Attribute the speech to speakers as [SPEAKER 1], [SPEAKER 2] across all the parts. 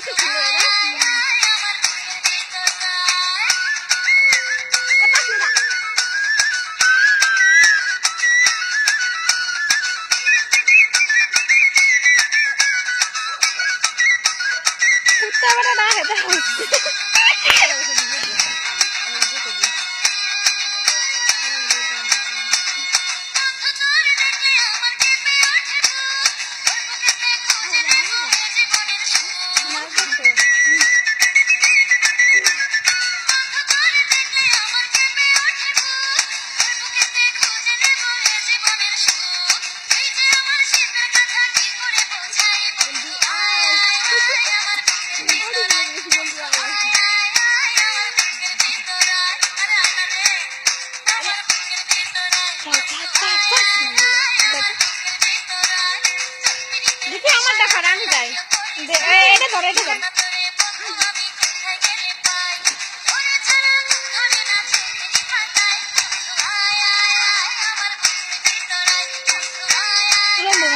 [SPEAKER 1] বেশি ছিল না।
[SPEAKER 2] কুত্তা বেটা না খেতে দেখি আমার আমি যাই এটা ধর এটা ধর। লম্বা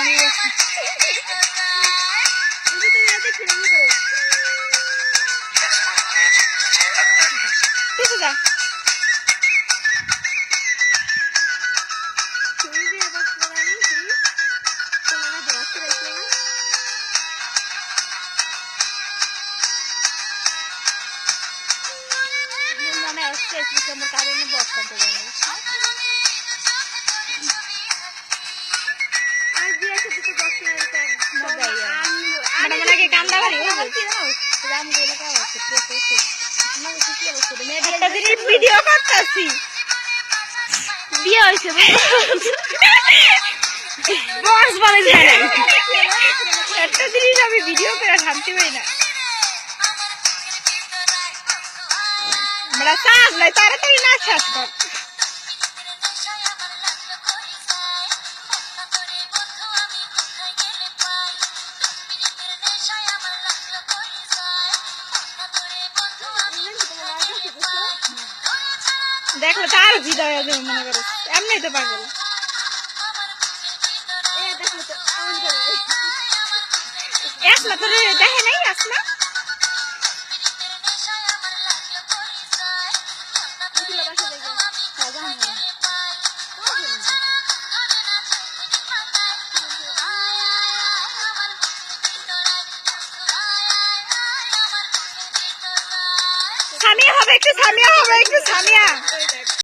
[SPEAKER 2] বাড়ি রাম গেলে কাজ আছে একটা জিনিস ভিডিও করতেছি বিয়ে হয়েছে বস বলে যায় না একটা জিনিস আমি ভিডিও করে শান্তি পাই না। আমরা চাষ নাই তাড়াতাড়ি না শেষ কর। দেখলে তার ভিড় হয়ে যাবে মনে করো। এমনি তো পাগল। আসমা তোর দেখে নাই সামিয়া হবে একটু সামিয়া হবে একটু সামিয়া